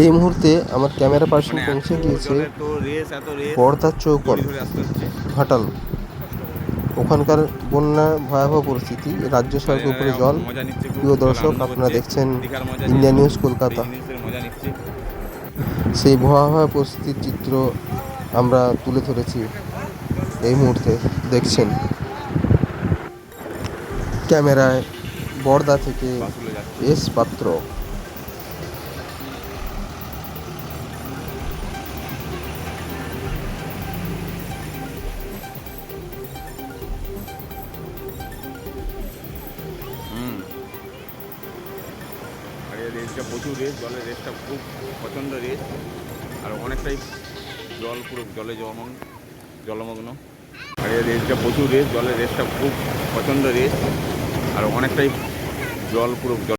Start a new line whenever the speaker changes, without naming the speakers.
এই মুহূর্তে আমার ক্যামেরা পার্সন
মানে
পৌঁছে গিয়েছে বর্দার চৌকল ঘাটাল। ওখানকার বন্যা ভয়াবহ পরিস্থিতি রাজ্য সড়কের উপরে জল। প্রিয় দর্শক আপনারা দেখছেন ইন্ডিয়া নিউজ কলকাতা। সেই ভয়াবহ পরিস্থিতির চিত্র আমরা তুলে ধরেছি এই মুহূর্তে। দেখছেন। ক্যামেরায় বর্দা থেকে এস পাত্র।
রেসটা প্রচুর রেস, জলের রেসটা খুব পছন্দ রেস। আর অনেকটাই জল, পুরো জলে জমন জলমগ্ন। আর এই রেসটা প্রচুর রেস, জলের রেসটা খুব পছন্দ রেস। আর অনেকটাই জল, পুরো জল